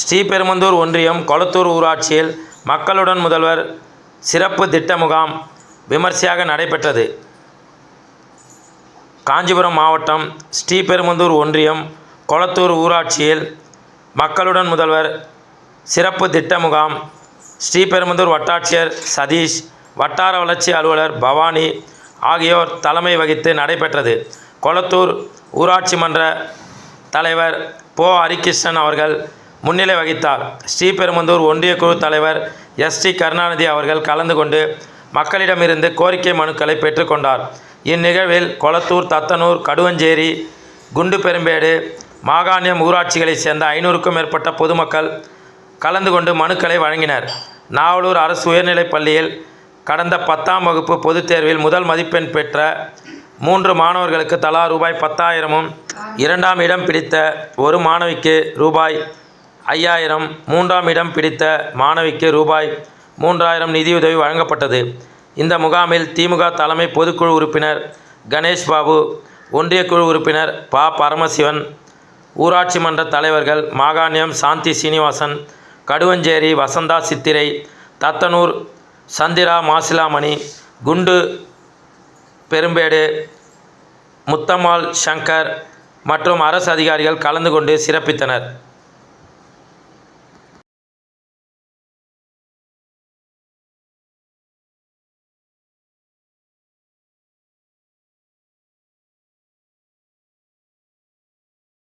ஸ்ரீபெருமந்தூர் ஒன்றியம் கொளத்தூர் ஊராட்சியில் மக்களுடன் முதல்வர் சிறப்பு திட்ட முகாம் விமர்சையாக நடைபெற்றது. காஞ்சிபுரம் மாவட்டம் ஸ்ரீபெருமந்தூர் ஒன்றியம் கொளத்தூர் ஊராட்சியில் மக்களுடன் முதல்வர் சிறப்பு திட்ட முகாம் ஸ்ரீபெருமந்தூர் வட்டாட்சியர் சதீஷ் வட்டார வளர்ச்சி அலுவலர் பவானி ஆகியோர் தலைமை வகித்து நடைபெற்றது. கொளத்தூர் ஊராட்சி மன்ற தலைவர் போ ஹரிகிருஷ்ணன் அவர்கள் முன்னிலை வகித்தார். ஸ்ரீபெரும்புதூர் ஒன்றிய குழு தலைவர் எஸ். டி. கருணாநிதி அவர்கள் கலந்து கொண்டு மக்களிடமிருந்து கோரிக்கை மனுக்களை பெற்றுக்கொண்டார் இந்நிகழ்வில் கொளத்தூர் தத்தனூர் கடுவஞ்சேரி குண்டுபெரும்பேடு மாகாணியம் ஊராட்சிகளைச் சேர்ந்த ஐநூறுக்கும் மேற்பட்ட பொதுமக்கள் கலந்து கொண்டு மனுக்களை வழங்கினர். நாவலூர் அரசு உயர்நிலைப் பள்ளியில் கடந்த பத்தாம் வகுப்பு பொதுத் தேர்வில் முதல் மதிப்பெண் பெற்ற மூன்று மாணவர்களுக்கு தலா ரூபாய் பத்தாயிரமும் இரண்டாம் இடம் பிடித்த ஒரு மாணவிக்கு ரூபாய் ஐயாயிரம் மூன்றாம் இடம் பிடித்த மாணவிக்கு ரூபாய் மூன்றாயிரம் நிதியுதவி வழங்கப்பட்டது. இந்த முகாமில் திமுக தலைமை பொதுக்குழு உறுப்பினர் கணேஷ் பாபு ஒன்றிய குழு உறுப்பினர் ப. பரமசிவன் ஊராட்சி மன்ற தலைவர்கள் மாகாணியம் சாந்தி சீனிவாசன் கடுவஞ்சேரி வசந்தா சித்திரை தத்தனூர் சந்திரா மாசிலாமணி குண்டு பெரும்பேடு முத்தம்மாள் சங்கர் மற்றும் அரசு அதிகாரிகள் கலந்து கொண்டு சிறப்பித்தனர்.